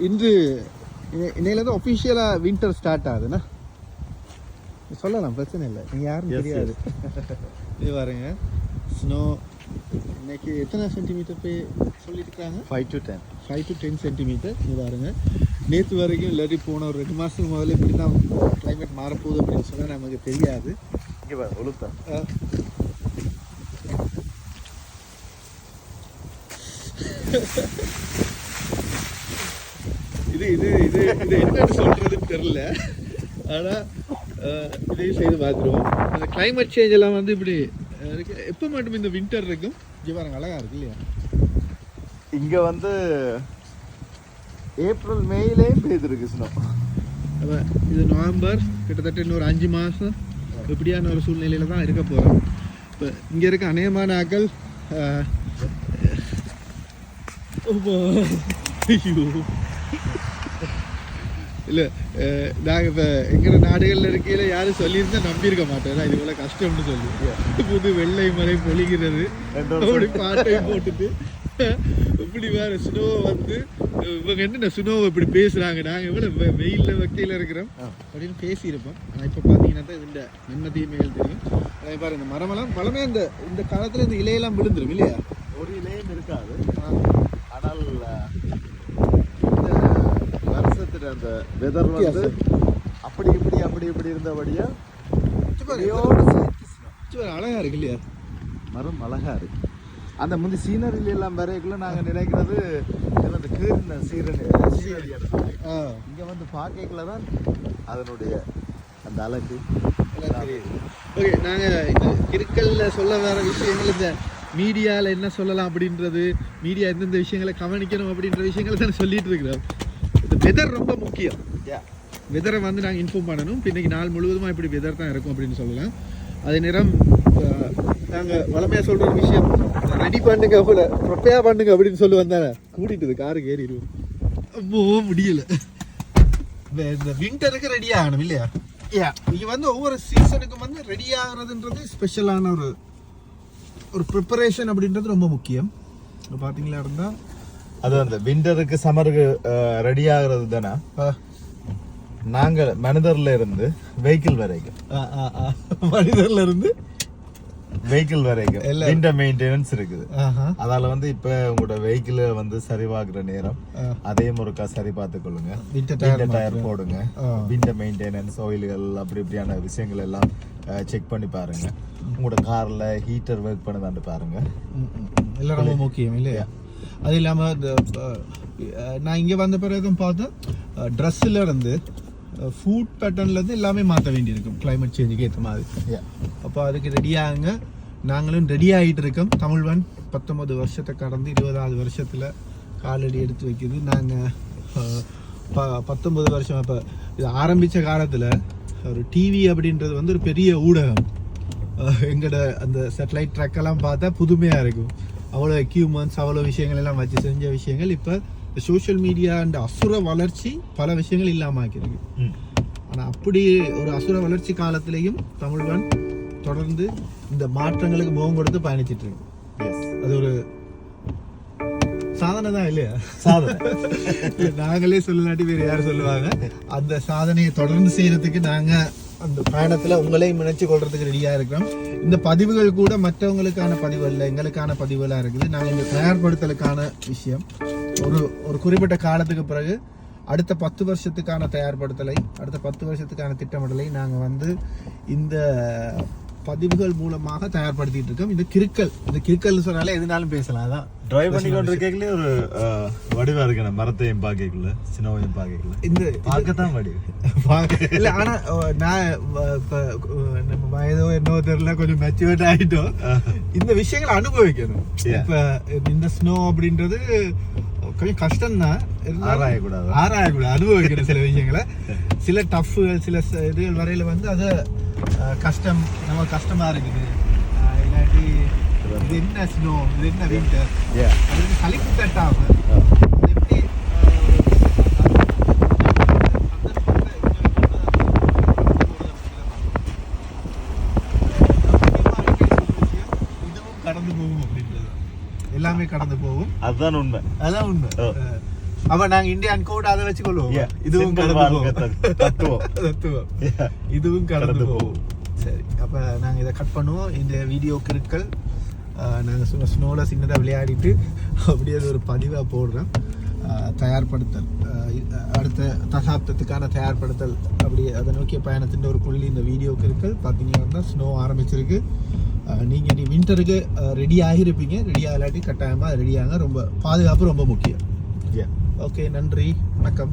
இன்று இன்னை- இன்னையிலேருந்து ஒஃபிஷியலாக வின்டர் ஸ்டார்ட் ஆகுதுண்ணா. சொல்லலாம் பிரச்சனை இல்லை. நீங்கள் யாரும் தெரியாது. இது பாருங்க. ஸ்னோ இன்னைக்கு எத்தனை சென்டிமீட்டர் போய் சொல்லியிருக்காங்க? Five to ten five to ten centimetre இது பாருங்க. நேற்று வரைக்கும் இல்லாட்டி போன ஒரு ரெண்டு மாதத்துக்கு முதல்ல இப்படி தான் கிளைமேட் மாறப்போகுது அப்படின்னு சொன்னால் நமக்கு தெரியாது. இங்கே பாரு உளுத்தா அஹ், இது இது இது இது என்னன்னு சொல்றதுன்னு தெரியல. ஆனால் இதையும் செய்து பார்த்துருவோம். அந்த climate சேஞ்ச் எல்லாம் வந்து இப்படி எப்போ மட்டும் இந்த வின்டர் இருக்கும்? இங்கே பாருங்க அழகா இருக்கு இல்லையா? இங்கே வந்து ஏப்ரல் மேலேயும் பெய்திருக்கு ஸ்னோ இது நவம்பர் கிட்டத்தட்ட இன்னொரு அஞ்சு மாதம் இப்படியான ஒரு சூழ்நிலையில தான் இருக்க போகிறோம் இப்போ இங்கே இருக்க அநேகமான ஆக்கள் ஐயோ. இல்லை நாங்கள் இப்போ எங்களோட நாடுகளில் இருக்கையில் யாரும் சொல்லியிருந்தா நம்பியிருக்க மாட்டோம் இது போல கஷ்டம்னு சொல்லி. புது வெள்ளை மலை பொழிகிறது. அப்படி பாட்டையும் போட்டுட்டு இப்படி வேற ஸ்னோ வந்து இவங்க என்ன ஸ்னோவை இப்படி பேசுறாங்க? நாங்கள் எவ்வளோ வெயிலில் வக்கையில் இருக்கிறோம். அப்படின்னு பேசியிருப்போம். ஆனால் இப்போ பார்த்தீங்கன்னா தான் இந்த நன்மை தீமைகள் தெரியும். அதே பாரு இந்த மரமெல்லாம் பழமே இந்த இந்த காலத்தில் இந்த இலையெல்லாம் விழுந்துரும் இல்லையா? ஒரு இலையும் இருக்காது. ஆனால் வருஷத்துல அந்த வெதர் வந்து. அப்படி இப்படி அப்படி இப்படி இருந்தபடியா அழகா இருக்கு இல்லையா? மரம் அழகா இருக்கு. அந்த முந்தி சீனரியில எல்லாம் வரைக்குள்ள நாங்க நினைக்கிறது வந்து கீர்ன ஆ. இங்க வந்து பார்க்கல தான் அதனுடைய அந்த அழகு ஓகே நாங்கள் இந்த கிறுக்கல்ல சொல்ல வர விஷயங்கள் இந்த மீடியாவில் என்ன சொல்லலாம் அப்படின்றது மீடியா எந்தெந்த விஷயங்களை கவனிக்கணும் அப்படின்ற விஷயங்களை தான் சொல்லிட்டு இருக்கிறோம். இந்த வெதர் ரொம்ப முக்கியம். வெதரை வந்து நாங்கள் இன்ஃபார்ம் பண்ணணும். இப்போ இன்னைக்கு நாள் முழுவதுமா இப்படி வெதர் தான் இருக்கும் அப்படின்னு சொல்லலாம். அதே நேரம் நாங்கள் வளமையாக சொல்கிற ஒரு விஷயம். ரெடி பண்ணுங்க போல ப்ரிப்பேர் பண்ணுங்க அப்படின்னு சொல்லி வந்தாங்க. கூட்டிட்டு காருக்கு ஏறிடுவோம். அம்மோ முடியல. இந்த- விண்டருக்கு ரெடி ஆகணும் இல்லையா? Yeah. நீங்க வந்து ஒவ்வொரு சீசனுக்கும் வந்து ரெடி ஆகுறதுன்றது ஸ்பெஷலான ஒரு ஒரு ப்ரிப்பரேஷன் அப்படின்றது ரொம்ப முக்கியம். பார்த்தீங்களா இருந்தா அது அந்த விண்டருக்கு சம்மருக்கு ரெடி ஆகுறது தானே? நாங்க மனிதர்ல இருந்து வெஹிக்கிள் வரைக்கும். மனிதர்ல இருந்து? வெஹிக்கிள் வரைக்கும். விண்டர் மெயின்டெனன்ஸ் இருக்குது. அதால வந்து இப்ப உங்களோட வெஹிக்கிள் வந்து சரிவாக்குற நேரம். ஆ. அதையும் ஒருக்கா சரி பார்த்து கொள்ளுங்க விண்டர் டயர். போடுங்க. விண்டர் மெயின்டெனன்ஸ் ஆயில்கள் அப்படி இப்படியான விஷயங்கள் எல்லாம் செக் பண்ணி பாருங்க. உங்களோட கார்ல ஹீட்டர் ஒர்க் பண்ணுதான்னு பாருங்க. எல்லாம் ரொம்ப முக்கியம் இல்லையா? அது இல்லாமல் இந்த நான் இங்கே வந்த பிறகும் பார்த்தேன் ட்ரெஸ்ஸில் இருந்து ஃபுட் பேட்டர்ன்லேருந்து எல்லாமே மாற்ற வேண்டியிருக்கும். climate சேஞ்சுக்கு ஏற்ற மாதிரி. அப்போ அதுக்கு ரெடி ஆகுங்க. நாங்களும் ரெடி ஆகிட்டு இருக்கோம். தமிழ்வன் பத்தொன்பது வருஷத்தை கடந்து இருபதாவது வருஷத்தில் காலடி எடுத்து வைக்குது. நாங்கள் ப பத்தொன்பது வருஷம் இப்போ இது ஆரம்பித்த காலத்தில் ஒரு டிவி அப்படின்றது வந்து ஒரு பெரிய ஊடகம். எங்களோட அந்த சேட்டலைட் ட்ரக்கெல்லாம் பார்த்தா புதுமையாக இருக்கும். அவ்வளோ எக்யூப்மெண்ட்ஸ் அவ்வளோ விஷயங்கள் எல்லாம் வச்சு செஞ்ச விஷயங்கள். இப்போ சோஷியல் மீடியான்ற அசுர வளர்ச்சி பல விஷயங்கள் இல்லாமல் ஆக்கியிருக்கு. ஆனால் அப்படி ஒரு அசுர வளர்ச்சி காலத்திலையும் தமிழ்வன் தொடர்ந்து இந்த மாற்றங்களுக்கு முகம் கொடுத்து பயணிச்சிட்டு இருக்கு. அது ஒரு சாதனை தான் இல்லையா? சாதனை. நாங்களே சொல்லலாட்டி வேற யார் சொல்லுவாங்க. அந்த சாதனையை தொடர்ந்து செய்யறதுக்கு நாங்க அந்த பயணத்தில் உங்களையும் இணைச்சு கொள்றதுக்கு ரெடியாக இருக்கிறோம். இந்த பதிவுகள் கூட மற்றவங்களுக்கான பதிவு இல்லை எங்களுக்கான பதிவுகளாக இருக்குது. நாங்கள் இந்த தயார்படுத்தலுக்கான விஷயம். ஒரு ஒரு குறிப்பிட்ட காலத்துக்கு பிறகு அடுத்த பத்து வருஷத்துக்கான தயார்படுத்தலை அடுத்த பத்து வருஷத்துக்கான திட்டமிடலை நாங்கள் வந்து இந்த பதிவுகள் மூலமாக தயார்படுத்திட்டு இருக்கோம். இந்த கிறுக்கல் இந்த கிறுக்கல்னு சொன்னாலே எதுனாலும் பேசலாம். அதான் டிரைவ் பண்ணி கொண்டு ஒரு வடிவா இருக்கு மரத்தையும் பார்க்கல சின்னவையும் பார்க்கல இந்த பார்க்கத்தான் வடிவு. இல்ல ஆனா நான் இப்ப நம்ம வயதோ என்னவோ தெரியல கொஞ்சம் மெச்சுவேட் ஆயிட்டோம். இந்த விஷயங்களை அனுபவிக்கணும். இப்ப இந்த ஸ்னோ அப்படின்றது கொஞ்சம் கஷ்டம் தான் ஆராயக்கூடாது. ஆராயக்கூடாது அனுபவிக்கணும் சில விஷயங்களை. சில டஃப்புகள் சில இதுகள் வரையில வந்து அது கஷ்டம் நம்ம கஷ்டமா இருக்குது இல்லாட்டி இது என்ன ஸ்னோ இது என்ன வின்டர். அதுக்கு சலிப்பு தட்டாம ஆ. அது எப்படி கடந்து போகும் அப்படின்றது எல்லாமே கடந்து போகும் அதுதான் உண்மை அதான் உண்மை. அப்ப நாங்க இந்தியன் கோட் அதை வச்சு கொள்வோம் Yeah, இதுவும் கடந்து தத்துவம். இதுவும் கடந்து போகும் சரி அப்ப நாங்க இதை கட் பண்ணுவோம் இந்த வீடியோ கிருக்கள் நாங்க சும்மா ஸ்னோல சின்னதா விளையாடிட்டு அப்படியே அது ஒரு பதிவா போடுறோம் தயார்படுத்தல் அடுத்த தசாப்தத்துக்கான தயார்படுத்தல் அப்படி அதை நோக்கிய பயணத்தின் ஒரு புள்ளி இந்த வீடியோ கிருக்கள் பார்த்தீங்கன்னா ஸ்னோ ஆரம்பிச்சிருக்கு ஆஹ் நீங்க நீ வின்டருக்கு ரெடி ஆகிருப்பீங்க ரெடி ஆகலாட்டி கட்டாயமா ரெடி ஆக ரொம்ப பாதுகாப்பு ரொம்ப முக்கியம். ஓகே நன்றி வணக்கம்.